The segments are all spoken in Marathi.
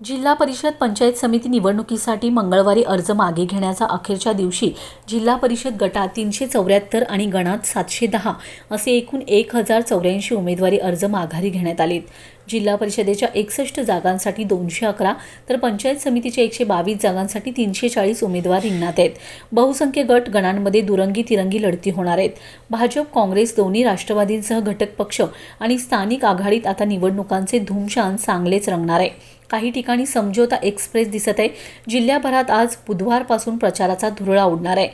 जिल्हा परिषद पंचायत समिती निवडणुकीसाठी मंगळवारी अर्ज मागे घेण्याचा अखेरच्या दिवशी जिल्हा परिषद गटात तीनशे चौऱ्याहत्तर आणि गणात सातशे दहा असे एकूण एक हजार चौऱ्याऐंशी उमेदवारी अर्ज माघारी घेण्यात आलेत. जिल्हा परिषदेच्या एकसष्ट जागांसाठी दोनशे अकरा तर पंचायत समितीच्या एकशे बावीस जागांसाठी तीनशे चाळीस उमेदवार रिंगणात आहेत. बहुसंख्य गट गणांमध्ये दुरंगी तिरंगी लढती होणार आहेत. भाजप काँग्रेस दोन्ही राष्ट्रवादींसह घटक पक्ष आणि स्थानिक आघाडीत आता निवडणुकांचे धूमशान चांगलेच रंगणार आहे. काही ठिकाणी समझोता एक्सप्रेस दिसत आहे. जिल्ह्याभरात आज बुधवारपासून प्रचाराचा धुरळा उडणार आहे.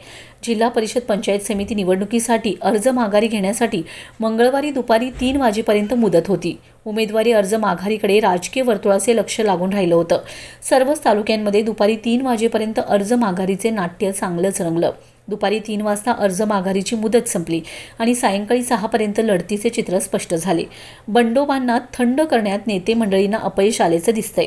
जिल्हा परिषद पंचायत समिती निवडणुकीसाठी अर्ज माघारी घेण्यासाठी मंगळवारी दुपारी तीन वाजेपर्यंत मुदत होती. उमेदवारी अर्ज माघारीकडे राजकीय वर्तुळाचे लक्ष लागून राहिलं होतं. सर्वच तालुक्यांमध्ये दुपारी तीन वाजेपर्यंत अर्ज माघारीचे नाट्य चांगलंच रंगलं. दुपारी तीन वाजता अर्ज माघारीची मुदत संपली आणि सायंकाळी सहापर्यंत लढतीचे चित्र स्पष्ट झाले. बंडोबांना थंड करण्यात नेते मंडळींना अपयश आल्याचं दिसतंय.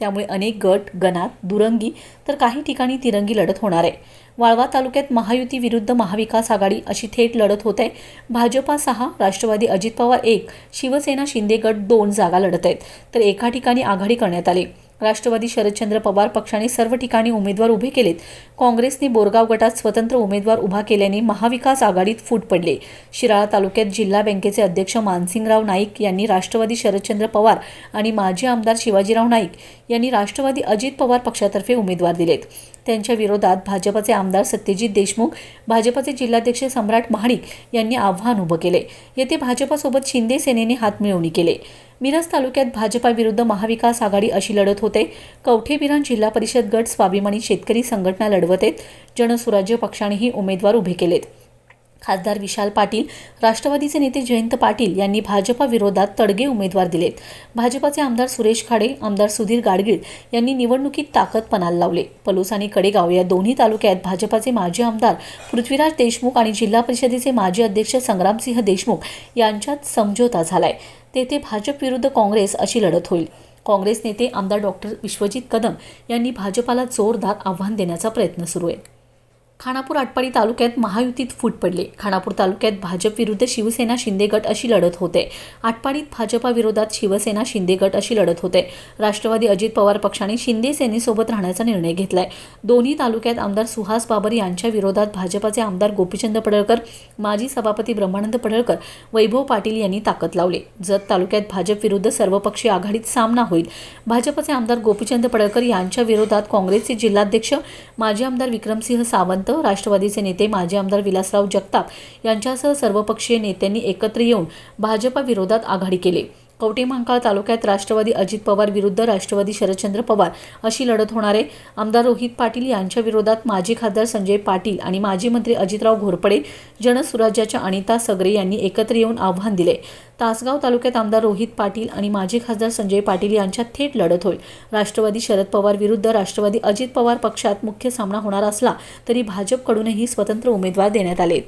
त्यामुळे अनेक गट गणात दुरंगी तर काही ठिकाणी तिरंगी लढत होणार आहे. वाळवा तालुक्यात महायुती विरुद्ध महाविकास आघाडी अशी थेट लढत होत आहे. भाजपा सहा राष्ट्रवादी अजित पवार एक शिवसेना शिंदे गट दोन जागा लढत आहेत. तर एका ठिकाणी आघाडी करण्यात आली. राष्ट्रवादी शरदचंद्र पवार पक्षाने सर्व ठिकाणी उमेदवार उभे केलेत. काँग्रेसने बोरगाव गटात स्वतंत्र उमेदवार उभा केल्याने महाविकास आघाडीत फूट पडले. शिराळा तालुक्यात जिल्हा बँकेचे अध्यक्ष मानसिंगराव नाईक यांनी राष्ट्रवादी शरदचंद्र पवार आणि माजी आमदार शिवाजीराव नाईक यांनी राष्ट्रवादी अजित पवार पक्षातर्फे उमेदवार दिलेत. त्यांच्या विरोधात भाजपचे आमदार सत्यजित देशमुख भाजपचे जिल्हाध्यक्ष सम्राट महाडिक यांनी आव्हान उभं केले. येथे भाजपासोबत शिंदे सेनेने हातमिळवणी केले. मिरज तालुक्यात भाजपाविरुद्ध महाविकास आघाडी अशी लढत होते. कवठे जिल्हा परिषद गट स्वाभिमानी शेतकरी संघटना लढवत आहेत जनसुराज्य पक्षानेही उमेदवार उभे केलेत. खासदार विशाल पाटील राष्ट्रवादीचे नेते जयंत पाटील यांनी भाजपा विरोधात तडगे उमेदवार दिलेत भाजपाचे आमदार सुरेश खाडे आमदार सुधीर गाडगीळ यांनी निवडणुकीत ताकद पणाला लावले. पलूस आणि कडेगाव या दोन्ही तालुक्यात भाजपाचे माजी आमदार पृथ्वीराज देशमुख आणि जिल्हा परिषदेचे माजी अध्यक्ष संग्रामसिंह देशमुख यांच्यात समझोता झालाय. तेथे भाजप विरुद्ध काँग्रेस अशी लढत होईल. काँग्रेस नेते आमदार डॉक्टर विश्वजित कदम यांनी भाजपाला जोरदार आव्हान देण्याचा प्रयत्न सुरू आहे. खानापूर आटपाडी तालुक्यात महायुतीत फूट पडले. खानापूर तालुक्यात भाजप विरुद्ध शिवसेना शिंदे गट अशी लढत होते. आटपाडीत भाजपाविरोधात शिवसेना शिंदे गट अशी लढत होते. राष्ट्रवादी अजित पवार पक्षाने शिंदे सेनेसोबत राहण्याचा निर्णय घेतलाय. दोन्ही तालुक्यात आमदार सुहास बाबर यांच्या विरोधात भाजपाचे आमदार गोपीचंद पडळकर माजी सभापती ब्रह्मानंद पडळकर वैभव पाटील यांनी ताकद लावले. जत तालुक्यात भाजप विरुद्ध सर्वपक्षीय आघाडीत सामना होईल. भाजपचे आमदार गोपीचंद पडळकर यांच्या विरोधात काँग्रेसचे जिल्हाध्यक्ष माजी आमदार विक्रमसिंह सावंत राष्ट्रवादीचे नेते माजी आमदार विलासराव जगताप यांच्यासह सर्वपक्षीय नेत्यांनी एकत्र येऊन भाजपा विरोधात आघाडी केली. कवटेमहांकाळ तालुक्यात राष्ट्रवादी अजित पवार विरुद्ध राष्ट्रवादी शरदचंद्र पवार अशी लढत होणारे आमदार रोहित पाटील यांच्या विरोधात माजी खासदार संजय पाटील आणि माजी मंत्री अजितराव घोरपडे जनसुराज्याच्या अनिता सगरे यांनी एकत्र येऊन आव्हान दिले. तासगाव तालुक्यात आमदार रोहित पाटील आणि माजी खासदार संजय पाटील यांच्यात थेट लढत होईल. राष्ट्रवादी शरद पवार विरुद्ध राष्ट्रवादी अजित पवार पक्षात मुख्य सामना होणार असला तरी भाजपकडूनही स्वतंत्र उमेदवार देण्यात आले.